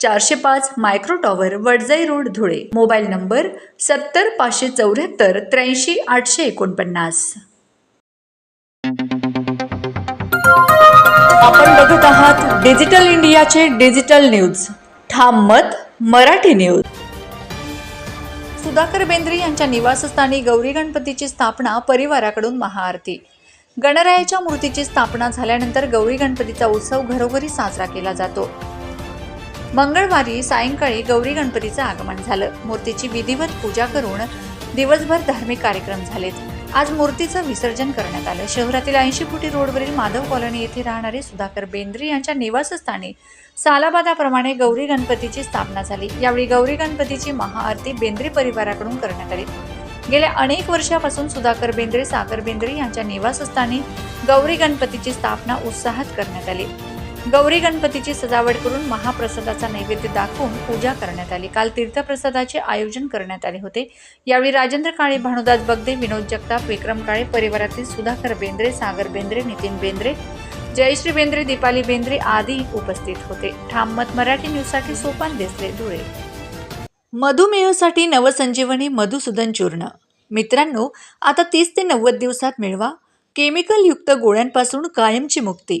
चारशे पाच micro tower Wadjai road Dhule. Mobile number सत्तर पाचशे चौऱ्याहत्तर त्र्याऐंशी आठशे एकोणपन्नास. आपण बघत आहात डिजिटल इंडियाचे डिजिटल न्यूज. ठाम मत मराठी न्यूज. सुधाकर बेंद्रे यांच्या निवासस्थानी गौरी गणपतीची स्थापना परिवाराकडून महाआरती. गणरायाच्या मूर्तीची स्थापना झाल्यानंतर गौरी गणपतीचा उत्सव घरोघरी साजरा केला जातो. मंगळवारी सायंकाळी गौरी गणपतीचं आगमन झालं. मूर्तीची विधिवत पूजा करून दिवसभर धार्मिक कार्यक्रम झालेत. आज मूर्तीचं विसर्जन करण्यात आलं. शहरातील ऐंशी फुटी रोडवरील माधव कॉलनी येथे राहणारे सुधाकर बेंद्रे यांच्या निवासस्थानी सालाबादाप्रमाणे गौरी गणपतीची स्थापना झाली. यावेळी गौरी गणपतीची महाआरती बेंद्रे परिवाराकडून करण्यात आली. गेल्या अनेक वर्षापासून सुधाकर बेंद्रे सागर बेंद्रे यांच्या निवासस्थानी गौरी गणपतीची स्थापना उत्साहात करण्यात आली. गौरी गणपतीची सजावट करून महाप्रसादाचा नैवेद्य दाखवून पूजा करण्यात आली. काल तीर्थप्रसादाचे आयोजन करण्यात आले होते. यावेळी राजेंद्र काळे भानुदास बगदे विनोद जगताप विक्रम काळे परिवारातील सुधाकर बेंद्रे सागर बेंद्रे नितीन बेंद्रे जयश्री बेंद्रे दीपाली बेंद्रे आदी उपस्थित होते. ठाम मत मराठी न्यूजसाठी सोपान देसले धुळे. मधुमेहसाठी नवसंजीवनी मधुसूदन चूर्ण. मित्रांनो आता तीस ते नव्वद दिवसात मिळवा. केमिकलयुक्त गोळ्यांपासून कायमची मुक्ती.